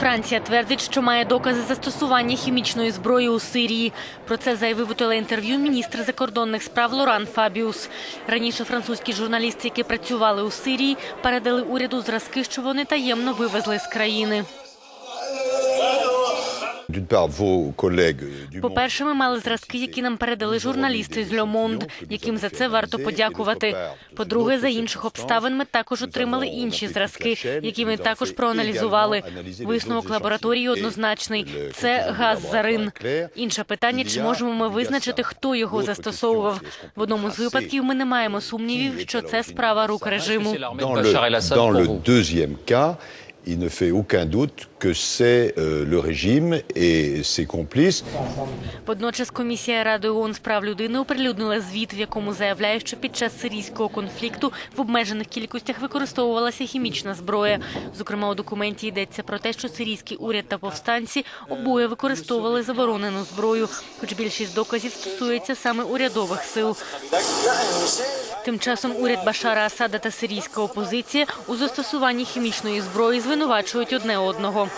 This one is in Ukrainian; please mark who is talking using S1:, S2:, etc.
S1: Франція твердить, що має докази застосування хімічної зброї у Сирії. Про це заявив у телеінтерв'ю міністр закордонних справ Лоран Фабіус. Раніше французькі журналісти, які працювали у Сирії, передали уряду зразки, що вони таємно вивезли з країни. По-перше, ми мали зразки, які нам передали журналісти з Le Monde, яким за це варто подякувати. По-друге, за інших обставин ми також отримали інші зразки, які ми також проаналізували. Висновок лабораторії однозначний: це газ зарин. Інше питання: чи можемо ми визначити, хто його застосовував? В одному з випадків ми не маємо сумнівів, що це справа рук режиму.
S2: Il ne fait aucun doute que c'est euh, le régime et ses complices.
S1: Водночас комісія Ради ООН з прав людини оприлюднила звіт, в якому заявляє, що під час сирійського конфлікту в обмежених кількостях використовувалася хімічна зброя. Зокрема, у документі йдеться про те, що сирійський уряд та повстанці обоє використовували заборонену зброю, хоч більшість доказів стосується саме урядових сил. Тим часом уряд Башара Асада та сирійська опозиція у застосуванні хімічної зброї звинувачують одне одного.